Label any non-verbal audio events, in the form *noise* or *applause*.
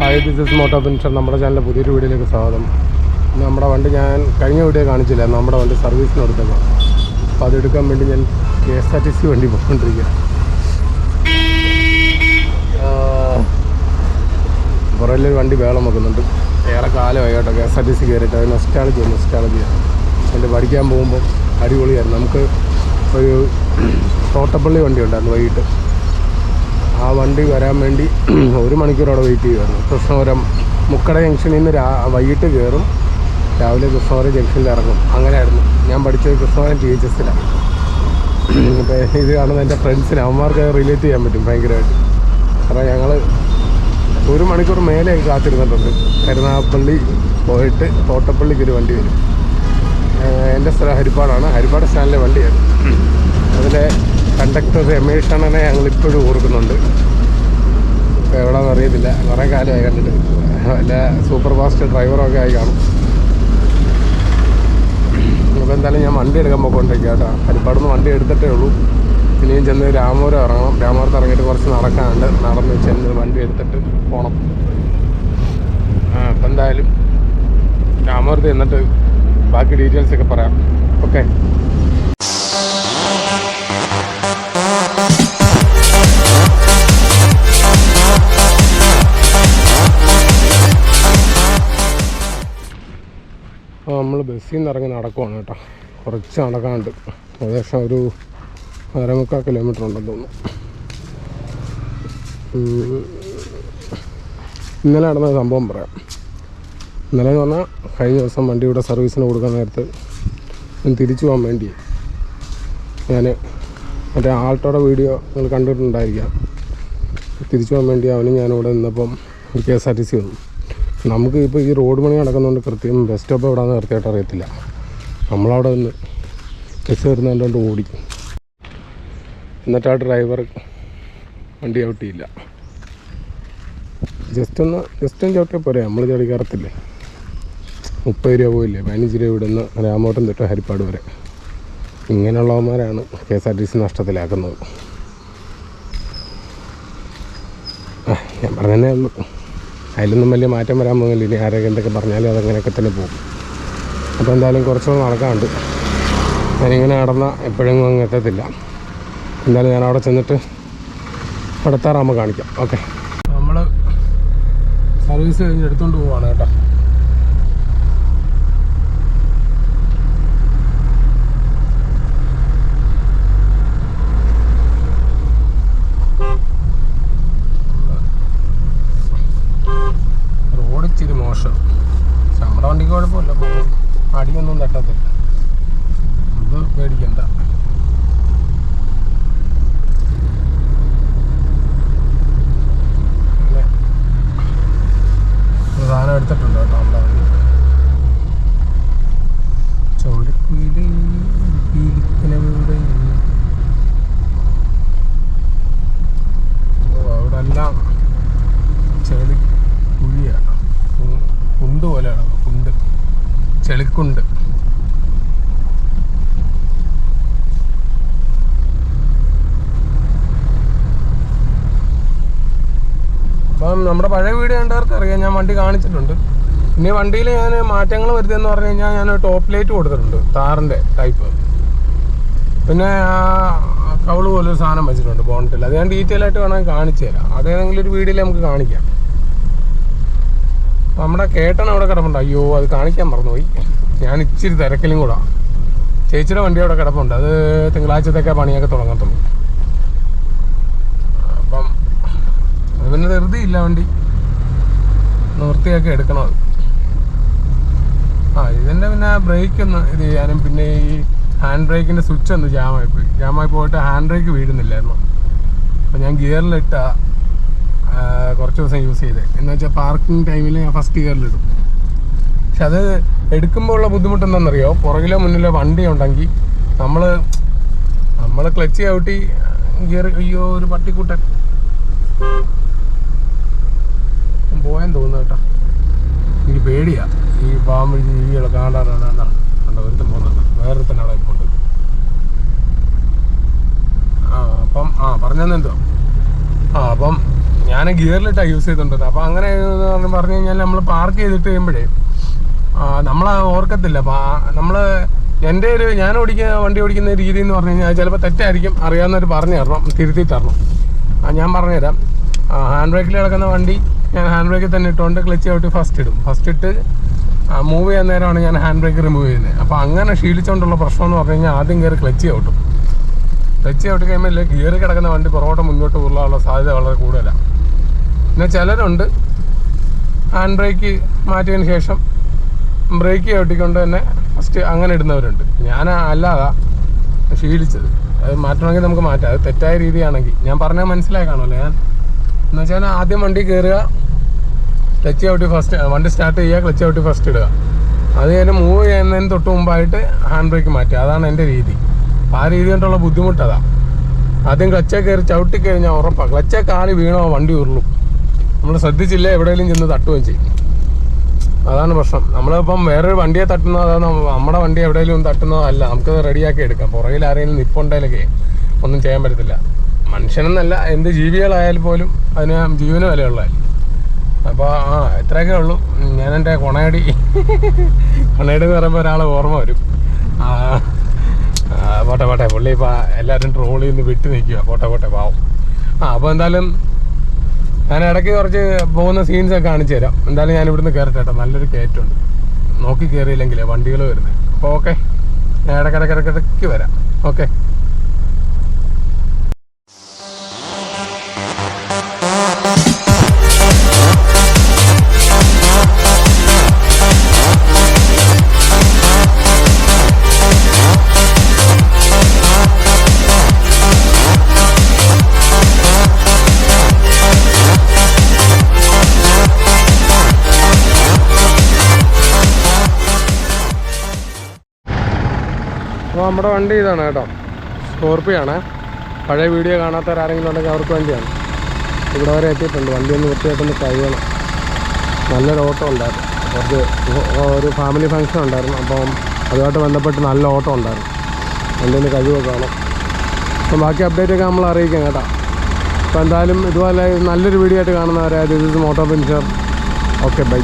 Hi this is moto pension നമ്മുടെ ചാനലിലെ പുതിയൊരു വീഡിയോയിലേക്ക് സ്വാഗതം. നമ്മുടെ വണ്ടി ഞാൻ കഴിഞ്ഞ വീഡിയോ കാണിച്ചില്ല. നമ്മുടെ വണ്ടി സർവീസിന് കൊടുത്തപ്പോൾ അപ്പോൾ അതെടുക്കാൻ വേണ്ടി ഞാൻ K S R T C വണ്ടി പോയിക്കൊണ്ടിരിക്കുക പുറകിലൊരു വണ്ടി വേളം വെക്കുന്നുണ്ട്. ഏറെ കാലമായി കേട്ടോ K S R T C കയറിയിട്ട്. അത് നൊസ്റ്റാളജി നൊസ്റ്റാളജി എന്റെ പഠിക്കാൻ പോകുമ്പോൾ അടിപൊളിയായിരുന്നു. നമുക്ക് ഒരു തോട്ടപ്പള്ളി വണ്ടി ഉണ്ടായിരുന്നു വൈകിട്ട്. ആ വണ്ടി വരാൻ വേണ്ടി *clears throat* ഒരു മണിക്കൂർ അവിടെ വെയിറ്റ് ചെയ്യുമായിരുന്നു കൃഷ്ണപുരം മുക്കട ജംഗ്ഷനിൽ നിന്ന് രാ വൈകിട്ട് കയറും രാവിലെ കൃഷ്ണപുരം ജംഗ്ഷനിൽ ഇറങ്ങും. അങ്ങനെയായിരുന്നു. ഞാൻ പഠിച്ചത് കൃഷ്ണപുരം ടി എച്ച് എസിലാണ് അപ്പോൾ ഇത് കാണുന്ന എന്റെ ഫ്രണ്ട്സിന് അവന്മാർക്ക് റിലേറ്റ് ചെയ്യാൻ പറ്റും ഭയങ്കരമായിട്ട്. കാരണം ഞങ്ങൾ ഒരു മണിക്കൂർ മേലെ കാത്തിരുന്നിട്ടുണ്ട്. കരുനാഗപ്പള്ളി പോയിട്ട് തോട്ടപ്പള്ളിക്ക് ഒരു വണ്ടി വരും. എന്റെ സ്ഥലം ഹരിപ്പാടാണ്. ഹരിപ്പാട് സ്റ്റാൻഡിലെ വണ്ടിയായിരുന്നു അതിലെ കണ്ടക്ടർ രമേഷ് അണ്ണനെ ഞങ്ങൾ ഇപ്പോഴും ഓർക്കുന്നുണ്ട്. ഇപ്പോൾ എവിടെയെന്ന് അറിയത്തില്ല. കുറേ കാലമായി കണ്ടിട്ട്. വല്ല സൂപ്പർ ഫാസ്റ്റ് ഡ്രൈവറൊക്കെ ആയി കാണും. അപ്പോൾ എന്തായാലും ഞാൻ വണ്ടി എടുക്കാൻ പോയിക്കൊണ്ടിരിക്കുക കേട്ടോ. ഹരിപ്പാട് നിന്ന് വണ്ടി എടുത്തിട്ടേ ഉള്ളൂ. ഇനിയും ചെന്ന് രാമപുരം ഇറങ്ങണം. രാമപുരത്ത് ഇറങ്ങിയിട്ട് കുറച്ച് നടക്കാനുണ്ട്. നടന്ന് ചെന്ന് വണ്ടി എടുത്തിട്ട് പോകണം ആ അപ്പം എന്തായാലും രാമപുരത്ത് ചെന്നിട്ട് ബാക്കി ഡീറ്റെയിൽസ് ഒക്കെ പറയാം. ഓക്കെ അപ്പോൾ നമ്മൾ ബസ്സിൽ നിന്ന് ഇറങ്ങി നടക്കുവാണ് കേട്ടോ. കുറച്ച് നടക്കാണ്ട് ഏകദേശം ഒരു അരമുക്കാൽ കിലോമീറ്റർ ഉണ്ടെന്ന് തോന്നുന്നു. ഇന്നലെ നടന്ന സംഭവം പറയാം. ഇന്നലെ എന്ന് പറഞ്ഞാൽ കഴിഞ്ഞ ദിവസം വണ്ടിയുടെ സർവീസിന് കൊടുക്കാൻ നേരത്ത് ഞാൻ തിരിച്ചു പോകാൻ വേണ്ടി ഞാൻ മറ്റേ ആൾട്ടോയുടെ വീഡിയോ നിങ്ങൾ കണ്ടിട്ടുണ്ടായിരിക്കാം. തിരിച്ചു പോകാൻ വേണ്ടി അവനും ഞാനിവിടെ നിന്നപ്പം ഒരു K S R T C വന്നു. നമുക്ക് ഇപ്പോൾ ഈ റോഡ് പണി നടക്കുന്നതുകൊണ്ട് കൃത്യം ബസ് സ്റ്റോപ്പ് എവിടെയാണെന്ന് കൃത്യമായിട്ട് അറിയത്തില്ല. നമ്മളവിടെ നിന്ന് ബസ് വരുന്നതുകൊണ്ട് ഓടി. എന്നിട്ട് ആ ഡ്രൈവർ വണ്ടി ചവിട്ടിയില്ല. ജസ്റ്റ് ഒന്ന് ജസ്റ്റ് ഒന്ന് ചവിട്ടിയാൽ പോരെ നമ്മൾ ചടി കയറത്തില്ലേ മുപ്പത് രൂപ പോയില്ലേ പതിനഞ്ച് രൂപ ഇവിടുന്ന് രാമോട്ടം തൊട്ട് ഹരിപ്പാട് വരെ. ഇങ്ങനെയുള്ളവന്മാരാണ് K S R T C നഷ്ടത്തിലാക്കുന്നത്. ഞാൻ പറഞ്ഞതന്നെ ഉള്ളൂ. അതിലൊന്നും വലിയ മാറ്റം വരാൻ പോകുന്നില്ല. ഇനി ആരൊക്കെ എന്തൊക്കെ പറഞ്ഞാലും അതങ്ങനെയൊക്കെ തന്നെ പോകും. അപ്പോൾ എന്തായാലും കുറച്ചുകൂടെ നടക്കാണ്ട് ഞാനിങ്ങനെ നടന്ന എപ്പോഴെങ്കിലും അങ്ങ് എത്തത്തില്ല. എന്തായാലും ഞാൻ അവിടെ ചെന്നിട്ട് അടുത്താറാകുമ്പോൾ കാണിക്കാം. ഓക്കെ. നമ്മൾ സർവീസ് കഴിഞ്ഞ് എടുത്തുകൊണ്ട് പോവാണ് കേട്ടോ റോഡ് ഇച്ചിരി മോശം നമ്മുടെ വണ്ടിക്ക് കുഴപ്പമില്ല അടിയൊന്നും തട്ടത്തില്ല. അത് പേടിക്കണ്ട പിന്നെ ഒരു സാധനം എടുത്തിട്ടുണ്ട് കേട്ടോ നമ്മുടെ വണ്ടി ചോരക്കുയിലേ പീലിക്കനവിടെ ഓ അവിടെ എല്ലാം ചെളി കുഴിയാണ് കു- കുണ്ട് പോലെയാണ്. കുണ്ട്. ചെളിക്കുണ്ട്. അപ്പം നമ്മുടെ പഴയ വീട് കണ്ടവർക്ക് അറിയാം. ഞാൻ വണ്ടി കാണിച്ചിട്ടുണ്ട്. ഇനി വണ്ടിയിൽ ഞാൻ മാറ്റങ്ങൾ വരുത്തിയെന്ന് പറഞ്ഞു കഴിഞ്ഞാൽ ഞാൻ ടോപ്പ് ലൈറ്റ് കൊടുത്തിട്ടുണ്ട്. താറിന്റെ ടൈപ്പ്. പിന്നെ കവൾ പോലൊരു സാധനം വെച്ചിട്ടുണ്ട് ബോണ്ടിൽ. അത് ഞാൻ ഡീറ്റെയിൽ ആയിട്ട് വേണമെങ്കിൽ കാണിച്ചു തരാം. അതേതെങ്കിലും ഒരു വീഡിയോയിൽ നമുക്ക് കാണിക്കാം. നമ്മുടെ കേട്ടൻ അവിടെ കിടപ്പുണ്ട്. അയ്യോ അത് കാണിക്കാൻ മറന്നുപോയി. ഞാൻ ഇച്ചിരി തിരക്കിലും കൂടാ. ചേച്ചിയുടെ വണ്ടി അവിടെ കിടപ്പുണ്ട്. അത് തിങ്കളാഴ്ചത്തേക്ക് പണിയൊക്കെ തുടങ്ങത്തുള്ളൂ. അപ്പം അത് പിന്നെ ഇല്ല വണ്ടി. നിർത്തിയൊക്കെ എടുക്കണം അത്. ആ ഇതിന്റെ പിന്നെ ബ്രേക്ക് ഒന്ന് ഇത് ചെയ്യാനും പിന്നെ ഈ ഹാൻഡ് ബ്രേക്കിന്റെ സ്വിച്ച് ഒന്ന് ജാമായി പോയി. ജാമായി പോയിട്ട് ഹാൻഡ് ബ്രേക്ക് വീഴുന്നില്ലായിരുന്നു. അപ്പം ഞാൻ ഗിയറിലിട്ട കുറച്ച് ദിവസം യൂസ് ചെയ്തത് എന്ന് വെച്ചാൽ പാർക്കിംഗ് ടൈമിൽ ഞാൻ ഫസ്റ്റ് ഗിയറിലിടും പക്ഷെ അത് എടുക്കുമ്പോൾ ഉള്ള ബുദ്ധിമുട്ട് എന്താണെന്നറിയോ പുറകിലോ മുന്നിലോ വണ്ടി ഉണ്ടെങ്കിൽ നമ്മൾ നമ്മൾ ക്ലച്ച് ചവിട്ടി ഗിയർ അയ്യോ ഒരു പട്ടിക്കൂട്ടൻ. പോയെന്ന് തോന്നുന്നു കേട്ടോ. എനിക്ക് പേടിയാ. ഈ പാമ്പ് ജീവികളെ കാണാനാണ് കണ്ടോ ഒരുത്തൻ പോകുന്നുണ്ട് വേറൊരുത്തൻ അവിടെ ഇപ്പോൾ ആ അപ്പം ആ പറഞ്ഞെന്തോ ആ അപ്പം ഞാൻ ഗിയറിലിട്ടാണ് യൂസ് ചെയ്തോണ്ടത് അപ്പോൾ അങ്ങനെ പറഞ്ഞു കഴിഞ്ഞാൽ നമ്മൾ പാർക്ക് ചെയ്തിട്ട് കഴിയുമ്പോഴേ നമ്മൾ ഓർക്കത്തില്ല. നമ്മൾ എന്റെ ഒരു ഞാൻ ഓടിക്കുന്ന വണ്ടി ഓടിക്കുന്ന രീതി എന്ന് പറഞ്ഞു കഴിഞ്ഞാൽ ചിലപ്പോൾ തെറ്റായിരിക്കും അറിയാവുന്നവർ പറഞ്ഞു തരണം തിരുത്തി തരണം. ഞാൻ പറഞ്ഞുതരാം ഹാൻഡ് ബ്രേക്കിൽ കിടക്കുന്ന വണ്ടി ഞാൻ ഹാൻഡ് ബ്രേക്കിൽ തന്നെ ഇട്ടുകൊണ്ട് ക്ലച്ച് ഔട്ട് ഫസ്റ്റ് ഇടും. ഫസ്റ്റ് ഇട്ട് മൂവ് ചെയ്യാൻ നേരമാണ് ഞാൻ ഹാൻഡ് ബ്രേക്ക് റിമൂവ് ചെയ്യുന്നത്. അപ്പോൾ അങ്ങനെ ശീലിച്ചുകൊണ്ടുള്ള പ്രശ്നം എന്ന് പറഞ്ഞു കഴിഞ്ഞാൽ ആദ്യം കയറി ക്ലച്ച് ഔട്ടും. ക്ലച്ച് ഔട്ട് കഴിയുമ്പോൾ ഗിയർ കിടക്കുന്ന വണ്ടി പുറകോട്ട് മുന്നോട്ട് ഉള്ള സാധ്യത വളരെ കൂടുതലാണ് പിന്നെ ചിലരുണ്ട് ഹാൻഡ് ബ്രേക്ക് മാറ്റിയതിന് ശേഷം ബ്രേക്ക് ചവിട്ടിക്കൊണ്ട് തന്നെ ഫസ്റ്റ് അങ്ങനെ ഇടുന്നവരുണ്ട്. ഞാൻ അല്ലാതാ ശീലിച്ചത്. അത് മാറ്റണമെങ്കിൽ നമുക്ക് മാറ്റാം. അത് തെറ്റായ രീതിയാണെങ്കിൽ. ഞാൻ പറഞ്ഞാൽ മനസ്സിലായി കാണുമല്ലോ. ഞാൻ എന്ന് വെച്ചാൽ ആദ്യം വണ്ടി കയറുക ക്ലച്ച് ചവിട്ടി ഫസ്റ്റ് വണ്ടി സ്റ്റാർട്ട് ചെയ്യുക ക്ലച്ച് ചവിട്ടി ഫസ്റ്റ് ഇടുക. അത് കഴിഞ്ഞ് മൂവ് ചെയ്യുന്നതിന് തൊട്ട് മുമ്പായിട്ട് ഹാൻഡ് ബ്രേക്ക് മാറ്റുക. അതാണ് എന്റെ രീതി. ആ രീതി കൊണ്ടുള്ള ബുദ്ധിമുട്ടതാണ് ആദ്യം ക്ലച്ചേ കയറി ചവിട്ടി കഴിഞ്ഞാൽ ഉറപ്പാണ് ക്ലച്ചേ കാൽ വീണോ വണ്ടി ഉരുളും. നമ്മൾ ശ്രദ്ധിച്ചില്ല? എവിടെയെങ്കിലും ചെന്ന് തട്ടുകയും ചെയ്യും. അതാണ് പ്രശ്നം. നമ്മളിപ്പം വേറൊരു വണ്ടിയെ തട്ടുന്നതോ നമ്മുടെ വണ്ടി എവിടെയെങ്കിലും തട്ടുന്നതോ അല്ല നമുക്കത് റെഡിയാക്കി എടുക്കാം. പുറകിൽ ആരെങ്കിലും നിപ്പുണ്ടെങ്കിലൊക്കെ ഒന്നും ചെയ്യാൻ പറ്റത്തില്ല. മനുഷ്യനെന്നല്ല എന്ത് ജീവികളായാലും പോലും അതിന് ജീവന വിലയുള്ളതല്ലേ. അപ്പോൾ ആ ഇത്രയൊക്കെ ഉള്ളൂ. ഞാൻ എന്റെ കൊണയടി. കൊണയടി എന്ന് പറയുമ്പോൾ ഒരാളെ ഓർമ്മ വരും. പോട്ടെ പോട്ടെ. പുള്ളി ഇപ്പോൾ എല്ലാവരും ട്രോളിൽ നിന്ന് വിട്ട് നിൽക്കുക പോട്ടെ പോട്ടെ പാവം. ആ അപ്പോൾ എന്തായാലും ഞാൻ ഇടയ്ക്ക് കുറച്ച് പോകുന്ന സീൻസ് ഒക്കെ കാണിച്ചു തരാം. എന്തായാലും ഞാൻ ഇവിടുന്ന് കയറട്ടെ നല്ലൊരു കയറ്റമുണ്ട്. നോക്കി കയറിയില്ലെങ്കിലേ വണ്ടികൾ വരുന്നത് അപ്പോൾ ഓക്കെ ഞാൻ ഇടയ്ക്കിടയ്ക്കിടയ്ക്കിടയ്ക്ക് വരാം. ഓക്കെ അപ്പോൾ നമ്മുടെ വണ്ടി ഇതാണ് കേട്ടോ. സ്കോർപ്പിയോ ആണ്. പഴയ വീഡിയോ കാണാത്തവരാരെങ്കിലും ഉണ്ടെങ്കിൽ അവർക്ക് വേണ്ടിയാണ്. ഇവിടെ വരെ എത്തിയിട്ടുണ്ട്. വണ്ടി ഒന്ന് വൃത്തിയായിട്ടൊന്ന് കഴിയണം നല്ലൊരു ഓട്ടോ ഉണ്ടായിരുന്നു. കുറച്ച് ഒരു ഫാമിലി ഫങ്ഷൻ ഉണ്ടായിരുന്നു. അപ്പം അതുമായിട്ട് ബന്ധപ്പെട്ട് നല്ല ഓട്ടോ ഉണ്ടായിരുന്നു. വണ്ടി ഒന്ന് കഴിവൊക്കെ കാണാം അപ്പം ബാക്കി അപ്ഡേറ്റ് ഒക്കെ നമ്മൾ അറിയിക്കാം കേട്ടോ. അപ്പോൾ എന്തായാലും ഇതുപോലെ നല്ലൊരു വീഡിയോ ആയിട്ട് കാണുന്നവരായത് ഇത് മോട്ടോ പെൻഷർ ഓക്കെ ബൈ